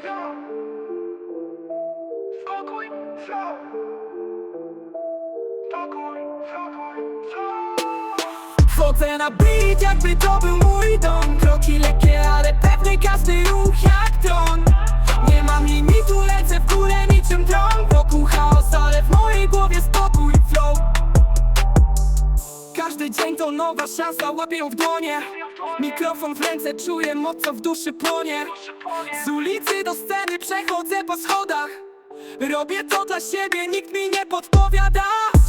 flow. Spokój. Wchodzę na beat, jakby to był mój dom. Kroki lekkie, ale pewny każdy ruch jak tron Nie mam limitu, lecę w górę niczym dron. Wokół chaos, ale w mojej głowie spokój, flow. Każdy dzień to nowa szansa, łapię ją w dłonie Mikrofon w ręce, czuję moc, co w duszy płonie. Z ulicy do sceny przechodzę po schodach. Robię to dla siebie, nikt mi nie podpowiada.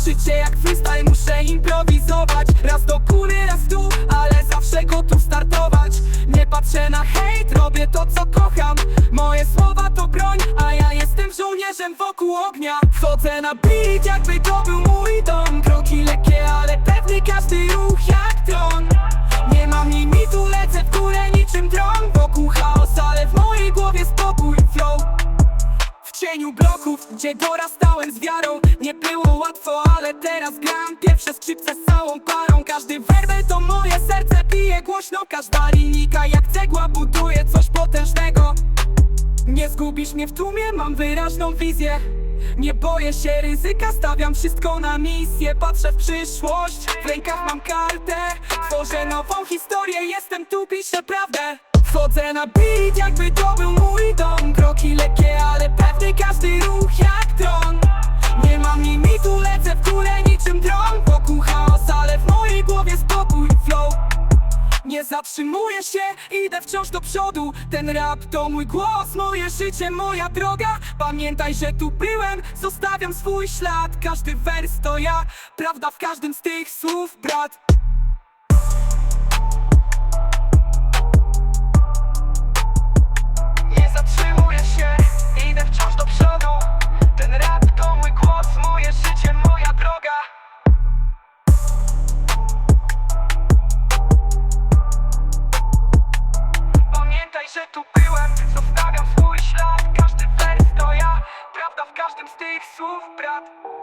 Życie jak freestyle, muszę improwizować. Raz do góry, raz tu, ale zawsze gotów startować. Nie patrzę na hejt, robię to co kocham. Moje słowa to broń, a ja jestem żołnierzem wokół ognia. Wchodzę na beat, jakby to był mój dom. Kroki lekkie, ale cieniu bloków, gdzie dorastałem z wiarą. Nie było łatwo, ale teraz gram. Pierwsze skrzypce z całą parą. Każdy werbel to moje serce bije głośno. Każda linijka jak cegła buduje coś potężnego. Nie zgubisz mnie w tłumie, mam wyraźną wizję. Nie boję się ryzyka, stawiam wszystko na misję. Patrzę w przyszłość, w rękach mam kartę. Tworzę nową historię, jestem tu, piszę prawdę Wchodzę na beat, jakby to był mój dom. Kroki lekkie, ale pewny każdy ruch jak tron. Nie mam limitu, lecę w górę niczym dron. Wokół chaos, ale w mojej głowie spokój, flow. Nie zatrzymuję się, idę wciąż do przodu. Ten rap to mój głos, moje życie, moja droga. Pamiętaj, że tu byłem, zostawiam swój ślad. Każdy wers to ja, prawda w każdym z tych słów, brat byłem, zostawiam swój ślad. Każdy wers to ja, prawda w każdym z tych słów, brat